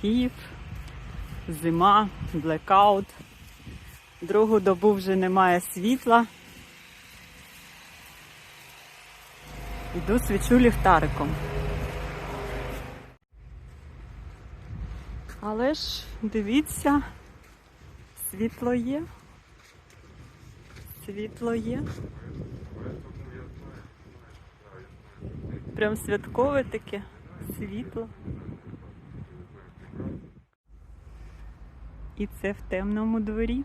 Київ, зима, блекаут. Другу добу вже немає світла. Іду свічу ліхтариком. Але ж дивіться, світло є. Світло є. Прям святкове таке світло. І це в темному дворі.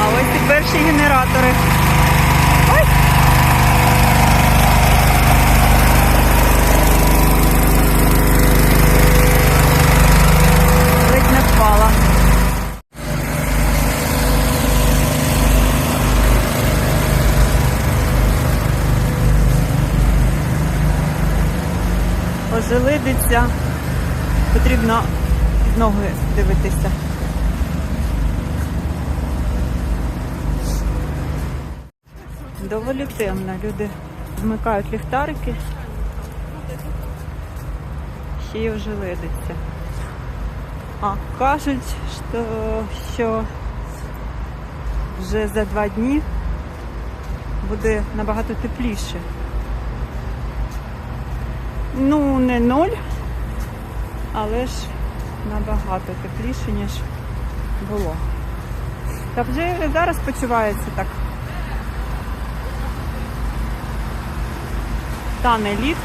А ось і перші генератори. Ожеледиться. Потрібно під ноги дивитися. Доволі темно. Люди вмикають ліхтарики. Ще й ожеледиться. А кажуть, що, що вже за два дні буде набагато тепліше. Ну, не ноль, але ж набагато тепліше, ніж було. Та вже зараз почувається так. Тане лід.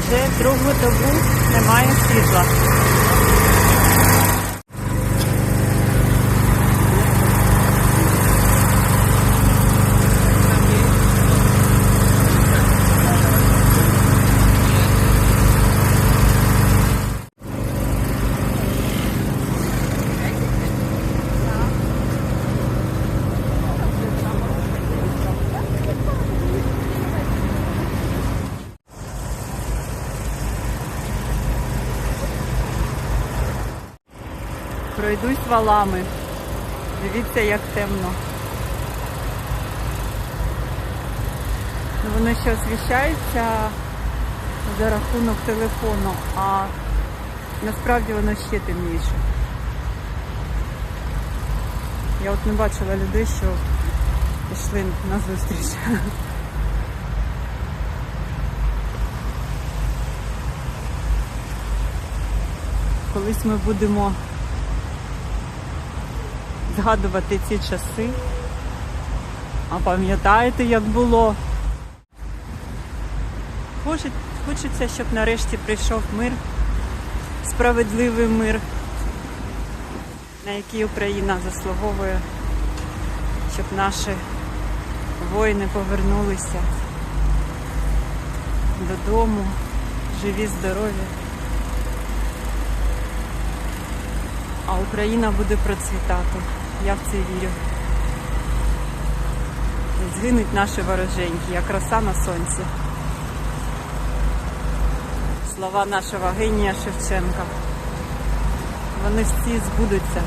Вже другу добу немає світла. Пройдусь валами. Дивіться, як темно. Ну, Воно ще освіщається за рахунок телефону, а насправді воно ще темніше. Я от не бачила людей, що йшли на зустріч. Колись ми будемо згадувати ці часи. А пам'ятаєте, як було? Хочеться, щоб нарешті прийшов мир, справедливий мир, на який Україна заслуговує, щоб наші воїни повернулися додому, живі, здорові. А Україна буде процвітати. Я в це вірю. Згинуть наші вороженьки, як роса на сонці. Слова нашого генія Шевченка. Вони всі збудуться.